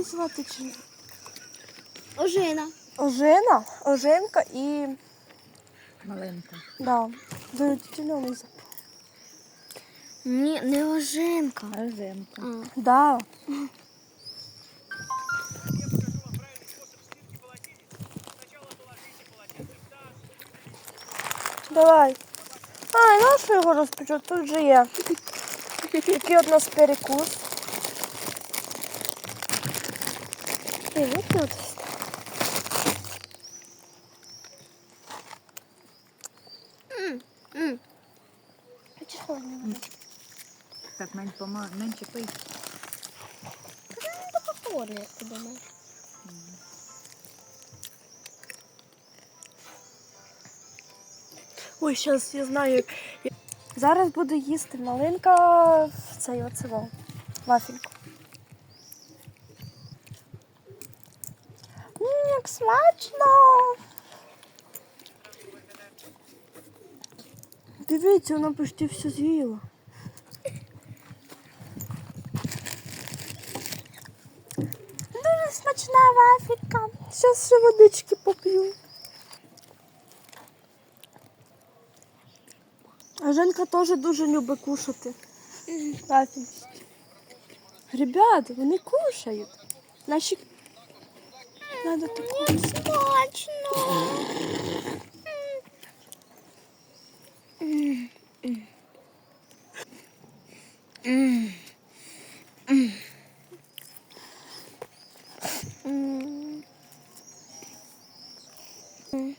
її звати чи ні? Ожина. Ожина, Ожинка і. Маленька. Да, до запах. Ні, не ожинка. Оженка. А. Да. Давай. А, і нащо його розпечу? Тут же є. Який от у нас перекус. Який от. Хочеш холодного? Так, мень, пома... менше пий. Холодно, як ти думаєш. Ой, зараз я знаю. Зараз буду їсти малинка в цей оцево. Вафельку. Як смачно! Дивіться, вона почти все з'їла. Дуже смачна вафелька. Зараз ще водички поп'ю. А Женка теж дуже любить кушати. Вафельки. Ребята, вони кушають. Наші. Надо таку. Смачно.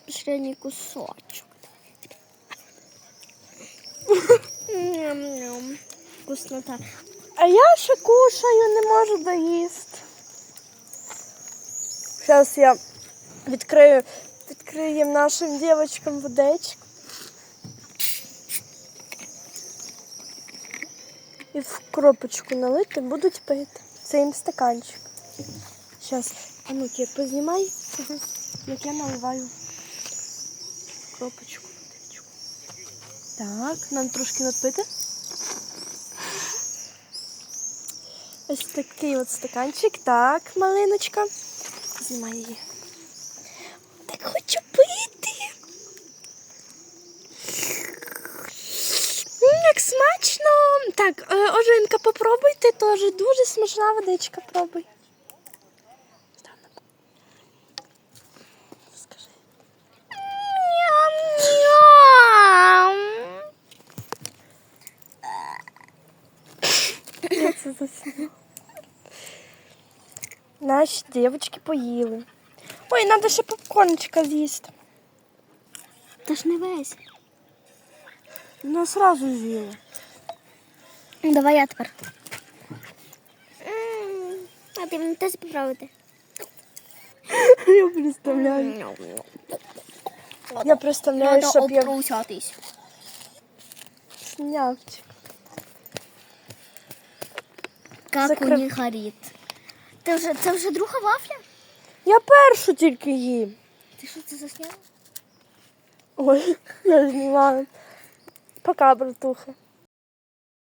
Последний кусочек. Ням-ням. Вкуснота. А я ще кушаю, не можу доїсти. Зараз я відкрию, відкриємо нашим дівчаткам водичку. І в кропочку налити будуть пити. Це їм стаканчик. Зараз, а ну Кір, познімай, як я наливаю в кропочку водичку. Так, нам трошки надпити. Ось такий от стаканчик. Так, малиночка. Знімай її. Так хочу пити. Як смачно. Так, е, Ожинка, попробуйте теж. Дуже смачна водичка, пробуй. Скажи. Ням-ням. Що це за сміх? Наші дівчатки поїли. Ой, треба ще попкорнчика з'їсти. Та ж не весь. Ну, сразу з'їли. Давай я тепер. А ти мені теж попробуйте. Я представляю. Я представляю, Надо щоб я обтрусятись. снявчик. Как Закрив- у них горить. Ти вже, це вже друга вафля? Я першу тільки їм. Ти що це засняла? Ой, я знімаю. Пока, братуха.